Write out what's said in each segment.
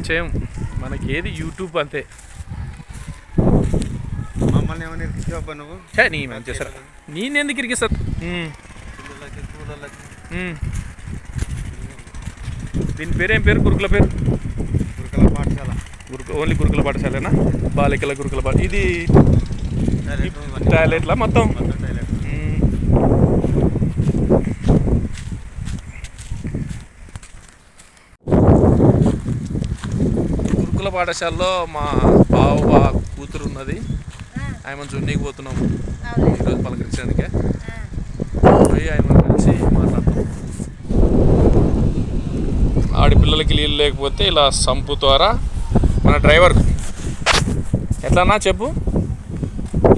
ఏం చేయం? మనకి ఏది యూట్యూబ్ అంతే. మమ్మల్ని ఏమైనా నువ్వు? హే నీ మనం చేశారు? నేను ఎందుకు ఇరికిస్తా దీని పేరు ఏం పేరు? గురుకుల పేరు? గురుకుల పాఠశాల. గురుకు ఓన్లీ గురుకుల పాఠశాలనా? బాలికల గురుకుల పాఠ ఇది టాయిలెట్లా మొత్తం మొత్తం టాయిలెట్ మ్మ్. గురుకుల పాఠశాలలో మా బావ కూతురు ఉన్నది. ఆమె చూడనీకి పోతున్నాము ఈరోజు పలకరించడానికే. పోయి ఆమె కలిసి మాట్లాడతాం. ఆడపిల్లలకి నీళ్ళు లేకపోతే ఇలా సంపు ద్వారా మన డ్రైవర్. ఎట్లన్నా చెప్పు.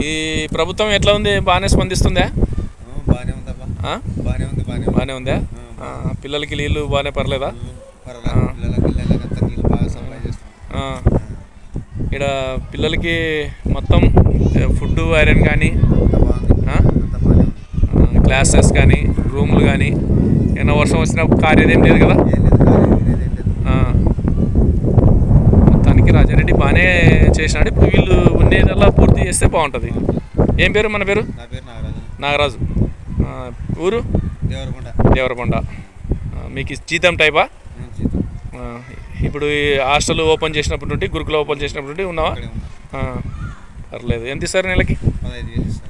ఈ ప్రభుత్వం ఎట్లా ఉంది? బాగానే స్పందిస్తుందా? బాగానే ఉంది బాగానే ఉంది. బాగానే ఉందా? ఆ, పిల్లలకి నీళ్ళు బాగానే పర్లేదా పర్వాలేదు పిల్లలకి పిల్లలకి అంతా నీళ్ళు బాగా సప్లై చేస్తాం ఇక్కడ పిల్లలకి మొత్తం ఫుడ్ ఐరన్ కానీ క్లాసెస్ కానీ రూములు కానీ ఏమైనా వర్షం వచ్చినా కార్యదేం లేదు కదా? ఏం లేదు ఆ. మొత్తానికి రాజారెడ్డి బాగానే చేసినాడు. ఇప్పుడు వీళ్ళు ఉండేదల్లా పూర్తి చేస్తే బాగుంటుంది. ఏం పేరు మన పేరు? నాగరాజు. ఊరు? దేవరకొండ. దేవరకొండ. మీకు జీతం టైపా? ఇప్పుడు ఈ హాస్టల్ ఓపెన్ చేసినప్పటి నుండి గురుకుల ఓపెన్ చేసినప్పటి నుండి ఉన్నావా? పర్లేదు. ఎంత ఇస్తారు నెలకి?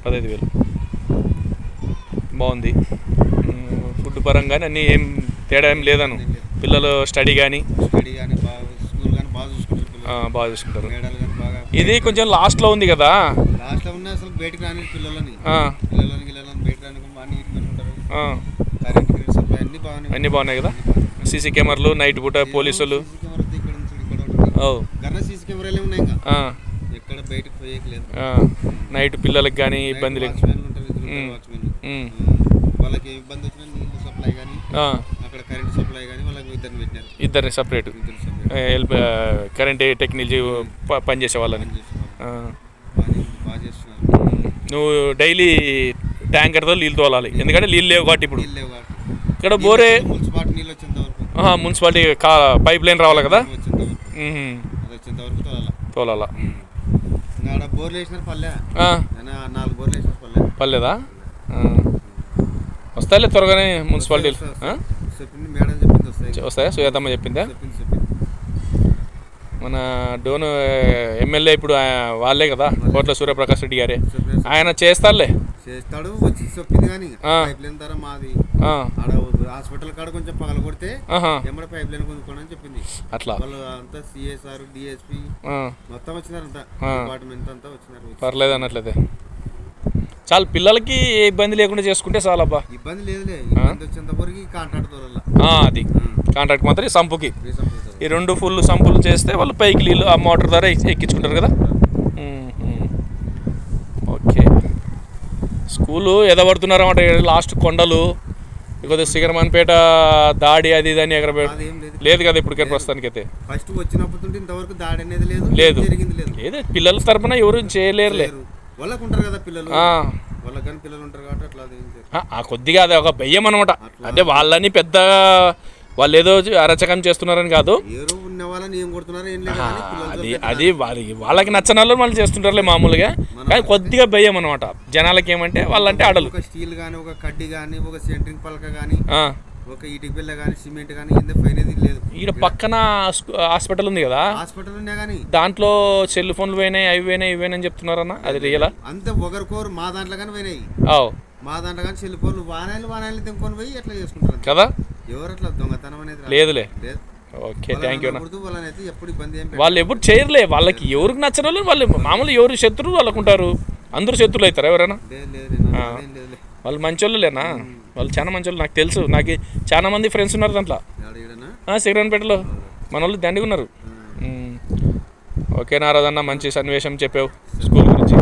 పదహైదు వేలు బాగుంది. ఫుడ్ పరంగా అన్నీ ఏం తేడా ఏం లేదను. పిల్లలు స్టడీ కానీ బాగా చూసుకుంటారు పిల్లలు. బాగా చూసుకుంటారు. మేడాలు కానీ బాగా ఇది కొంచెం లాస్ట్లో ఉంది కదా? లాస్ట్లో ఉన్న అసలు బయటికి రాని పిల్లలని. పిల్లలని బయటకు రాని అన్నీ బాగున్నాయి కదా? సీసీ కెమెరాలు నైట్ పూట పోలీసులు. నైట్ పిల్లలకి కానీ ఇబ్బంది లేదు వాళ్ళకి ఇబ్బంది వచ్చినా నీళ్ళు సప్లై కానీ అక్కడ కరెంట్ సప్లై కానీ వాళ్ళకి ఇద్దరిని పెట్టినారు. ఇద్దరిని సపరేట్ హెల్ప్ కరెంట్ టెక్నాలజీ పనిచేసే వాళ్ళని. నువ్వు డైలీ ట్యాంకర్తో నీళ్ళు తోలాలి. ఎందుకంటే నీళ్ళు లేవు కాబట్టి ఇప్పుడు. ఇక్కడ బోరే మున్సిపాలిటీ మున్సిపాలిటీ కా పైప్ లైన్ రావాలి కదా? తోలాల. పర్లేదా. వస్తాయిలే త్వరగానే చెప్పింది వస్తాయి. వస్తాయా? సుజాతమ్మ చెప్పిందా? మన డోను ఎమ్మెల్యే ఇప్పుడు వాళ్ళే కదా? కోట్ల సూర్యప్రకాష్ రెడ్డి గారే. ఆయన చేస్తారులే. చేస్తాడు వచ్చి చెప్పింది కానీ. పైప్ లైన్ ధర మాది ఆడ హాస్పిటల్ కాడ కొంచెం పగల కొడితే ఎమ్మడ పైప్ లైన్ కొనుక్కోండి అని చెప్పింది. అట్లా. వాళ్ళు అంతా సిఎస్ఆర్ డిఎస్పి మొత్తం వచ్చినారంట. ఆ. డిపార్ట్మెంట్ అంతా వచ్చినారు. పర్లేదు అన్నట్లయితే. చాలు పిల్లలకి ఏ ఇబ్బంది లేకుండా చేసుకుంటే చాలబ్బా. ఇబ్బంది లేదులే. ఇబ్బంది వచ్చేంత వరకు కాంట్రాక్ట్ అది. కాంట్రాక్ట్ మాత్రం ఈ సంపుకి. ఈ రెండు ఫుల్ సంపులు చేస్తే వాళ్ళు పైకి నీళ్ళు ఆ మోటార్ ద్వారా ఎక్కి- ఎక్కించుకుంటారు కదా. స్కూలు ఎదబడుతున్నారు అన్నమాట లాస్ట్ కొండలు కొద్దిగా సిగరమాన్పేట దాడి అది ఇది అని అదేం లేదు. కదా ఇప్పుడు ప్రస్తుతానికి అయితే ఫస్ట్ వచ్చినప్పుడు ఇంతవరకు దాడి అనేది లేదు లేదు. లేదు. పిల్లల తరపున ఎవరు చేయలేరులే. లేరు. వాళ్ళకు ఉంటారు కదా పిల్లలు. ఆ, పిల్లలు ఉంటారు కాబట్టి అట్లా కొద్దిగా అది ఒక భయం అనమాట అంటే వాళ్ళని పెద్ద వాళ్ళు ఏదో అరచకం చేస్తున్నారని కాదు. వాళ్ళని ఏం కొడుతున్నారు ఏం లేదు కానీ పిల్లలు అది అది వాళ్ళకి వాళ్ళకి నచ్చని వాళ్ళు చేస్తుంటారులే మామూలుగా. కానీ కొద్దిగా భయం అనమాట జనాలకి ఏమంటే వాళ్ళంటే ఆడలు. ఒక స్టీల్ కానీ ఒక కడ్డీ కానీ ఒక సెంట్రింగ్ పలక కానీ ఆ, ఒక ఇటుక బిల్ల కానీ సిమెంట్ కానీ ఏందో పోయినది లేదు. ఈడ పక్కన స్కూ- హాస్పిటల్ ఉంది కదా? హాస్పిటల్ ఉన్నా కానీ. దాంట్లో సెల్ ఫోన్లు పోయినాయి అవి పోయినాయి ఇవి పోయినాయి అని చెప్తున్నారన్న? అది రియలా? అంతే ఒకరికోరు మా దాంట్లో కానీ పోయినాయి. ఆవ్ మా దాంట్లో కానీ సెల్ ఫోన్లు వానాయిలు వానాయిలు తెంకొని పోయి ఎట్లా చేసుకుంటారు. కదా? ఎవరు అట్లా దొంగతనం అనేది. లేదులే. లేదు. ఓకే థ్యాంక్ యూ వాళ్ళు ఎప్పుడు చేయరులే వాళ్ళకి ఎవరికి నచ్చని వాళ్ళు వాళ్ళు మామూలు ఎవరు శత్రువులు వాళ్ళకు ఉంటారు అందరూ శత్రువులు అవుతారు ఎవరైనా? వాళ్ళు మంచోళ్ళు లేనా? వాళ్ళు చాలా మంచోళ్ళు నాకు తెలుసు. నాకు చాలా మంది ఫ్రెండ్స్ ఉన్నారు దాంట్లో. సిగరన్పేటలో మన వాళ్ళు దండిగా ఉన్నారు. ఓకే నారాదన్న మంచి సన్నివేశం చెప్పావు. స్కూల్ గురించి.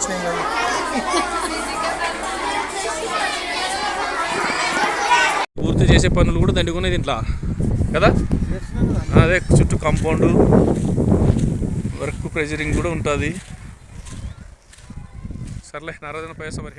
వచ్చినాయి కదా. పూర్తి చేసే పనులు కూడా దండుకునేది ఇంట్లో కదా? అదే చుట్టూ కాంపౌండ్ వర్క్ ప్రెజరింగ్ కూడా ఉంటుంది. సర్లే నారాజన పైసా మరి